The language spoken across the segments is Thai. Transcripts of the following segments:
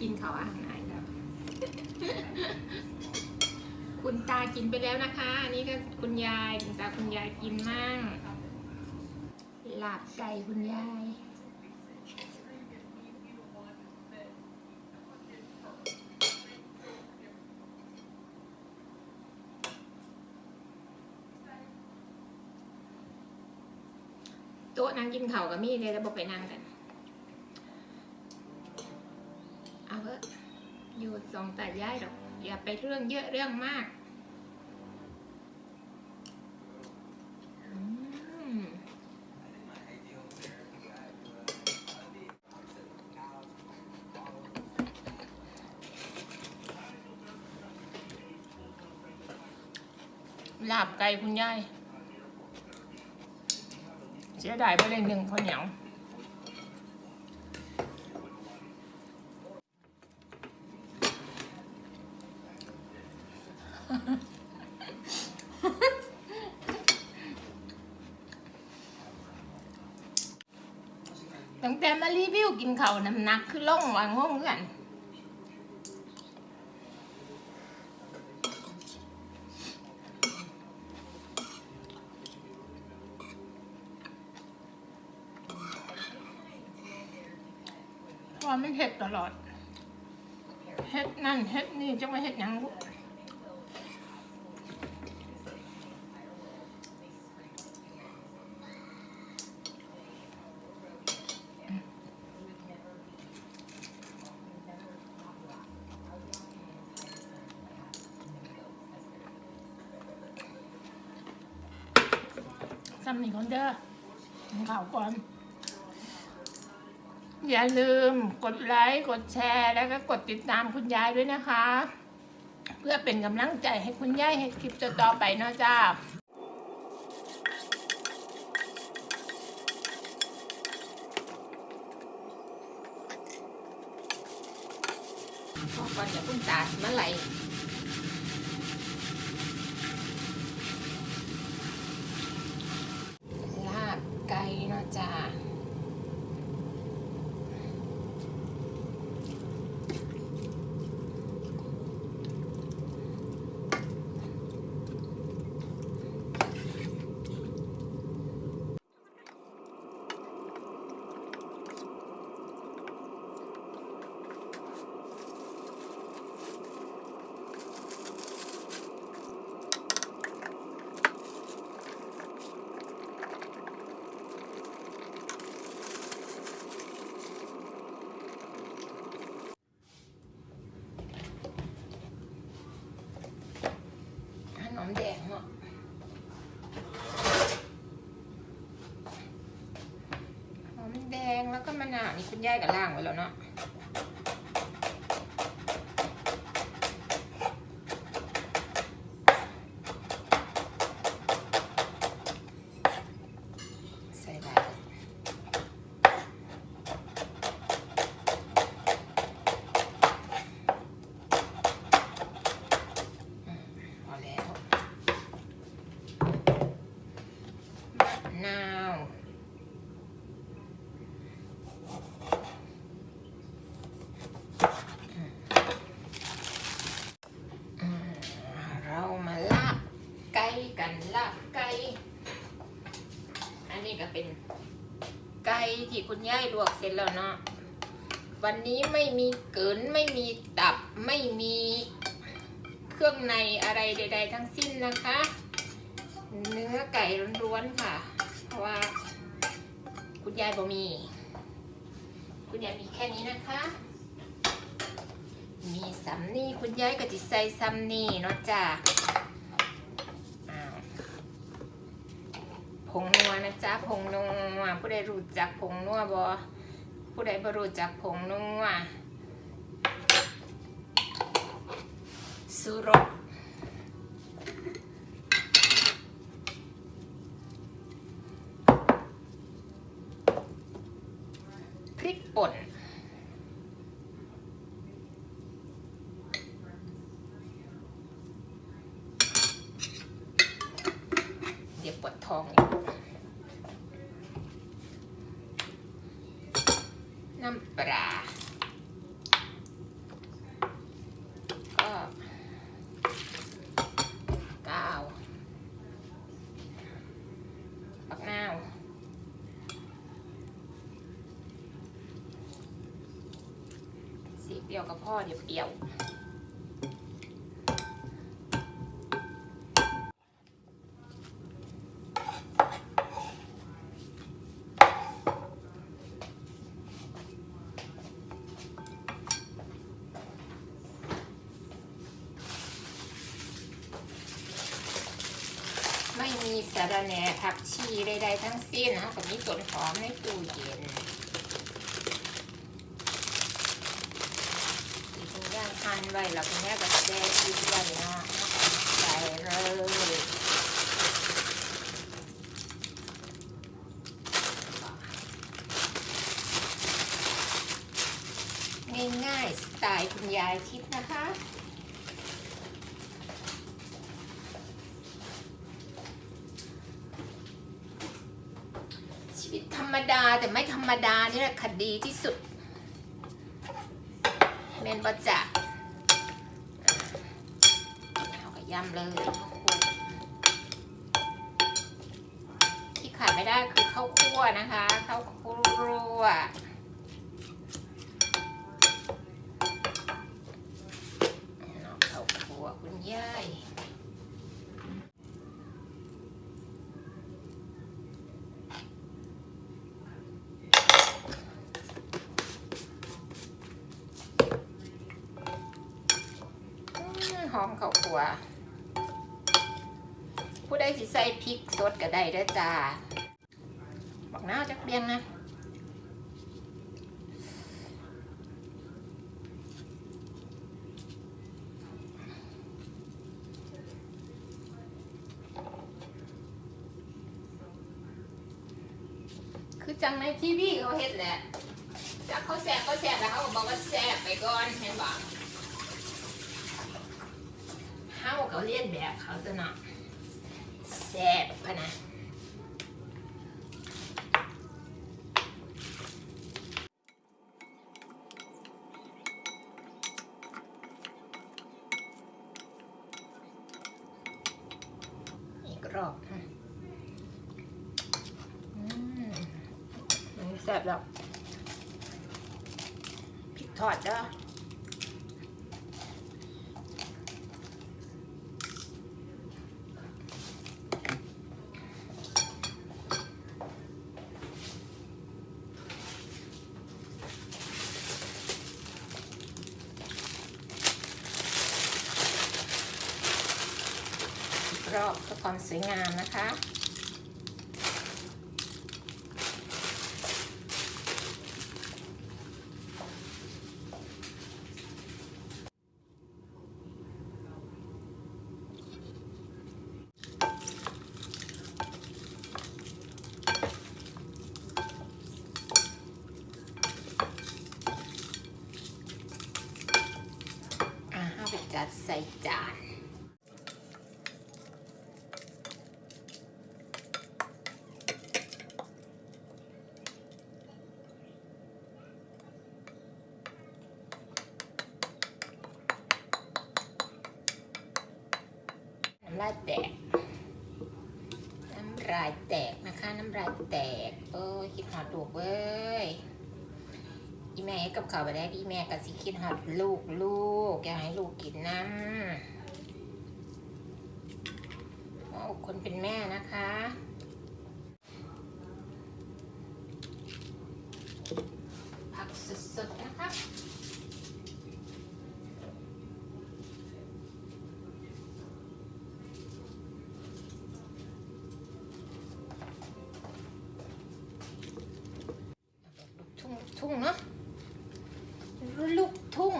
กินเขาอาหารไหนแล้วคุณตากินไปแล้วนะคะ อันนี้ก็คุณยาย คุณตาคุณยายกินมั่งลาบไก่คุณยายโต๊ะนั่งกินเข้ากับมีเลยแล้วบอกไปนั่งกัน เอาเถอะอยู่ สองแต่ย้ายหรอกอย่าไปเรื่องเยอะเรื่องมากลาบไก่คุณยายเสียดายไปเลยหนึ่งข้าวเหนียว ตั้งแต่มารีวิวกินเขาน้ำหนักคือล่องวางห้องกันเพราะว่ามันเห็ดตลอดเห็ดนั่นเห็ดนี่จะมาเห็ดยังบุ ซ้ำนี่คนเด้อข้าวก่อน อย่าลืมกดไลค์กดแชร์แล้วก็กดติดตามคุณยายด้วยนะคะ เพื่อเป็นกำลังใจให้คุณยายให้คลิปต่อไปเนาะจ้าพอก่อนจะคุณตาสิมาไหลลาบไก่เนาะจ้า ขนมแดงเนาะหอมแดงแล้วก็มะ นี่คุณยายกับล่างไว้แล้วเนาะใส่ได้พอแล้วมะนาวอืมเรามาลาบไก่กันลาบไก่ อันนี้ก็เป็นไก่ ที่คุณยายลวกเสร็จแล้วเนาะวันนี้ไม่มีเกินไม่มีตับไม่มีเครื่องในอะไรใด ๆ ทั้งสิ้นนะคะ เนื้อไก่ล้วนๆค่ะ เพราะว่า คุณยายบ่มี คุณยายมีแค่นี้นะคะ มีซัมนี่คุณยายก็จิใส่ซัมนี่เนาะจ้ะอ้าว ผงนัวนะจ๊ะผงนัวผู้ใดรู้จักผงนัวบ่ผู้ใดบ่รู้จักผงนัวสุรสพริกป่น เดี๋ยวปวดท้องอีกน้ำปลา ดี ยวกับพ่อเดี๋ยวเปรี้ยวไม่มีสาระแหน่ผักชีใดๆทั้งสิ้นนะกับมีต้นหอมในตู้เย็นที่คุณย่างทัน ไว้แล้วคุณแม่ก็แช่ทิ้งไว้นะใส่เลยง่ายๆสไตล์คุณยายทิพย์นะคะชีวิตธรรมดาแต่ไม่ธรรมดานี่แหละคดีที่สุด เมนประจักเำเลยข้าวคั่วที่ขาดไม่ได้คือข้าวคั่วนะคะข้าวคั่วข้าวคั่วคุณย่ายหอมข้าวคั่ว ผู้ใดสิใส่พริกสดก็ได้เด้อจ้าบอกน้าจักเบียงนะคือจังในทีวีเขาเฮ็ดแหละจักเขาแสบเขาแสบแล้วเขาบอกว่าแสบไปก่อนเห็นบอกเฮาเขาเลียนแบบเขาตัวเนาะ แซ่บพะนะอีกรอบอืมแซ่บแล้วพริกทอดเด้อ อีกรอบเพื่อ ความสวยงามนะคะ อ่าเอาไปจัดใส่จาน น้ำลายแตก น้ำลายแตกนะคะ น้ำลาย แตกเออคิดหอดลูกเว้ยอีแม่กับเขาวไปได้อีแม่ก็สิคิดหอดลูกลูกอยากให้ลูกกินน้ำโอ้คนเป็นแม่นะคะผักสดๆนะคะ ลูกทุ่งลูกทุ่งเนาะลูกทุ่ง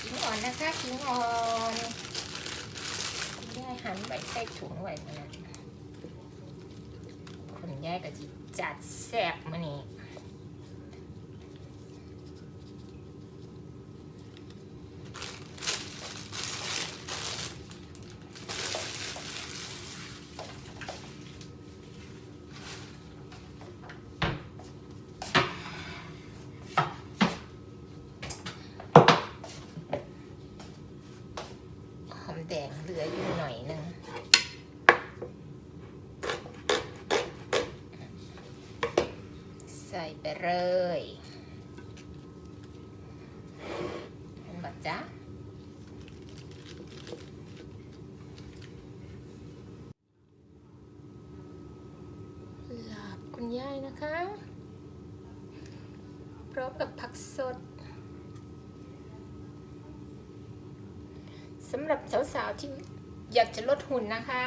ขิงอ่อ นะคะขิงอ่อนคุณยายหันไว้ใส่ถุงไว้มานะคุณยายก็จะจัดแซ่บมานี่หอมแดงเหลืออยู่หน่อยหนึง ใส่ไปเลยเห็นบัดจ๊ะลาบคุณยายนะคะ พร้อมกับผักสดสำหรับสาวๆที่อยากจะลดหุ่นนะคะ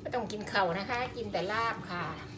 ไม่ต้องกินเข่านะคะ กินแต่ลาบค่ะ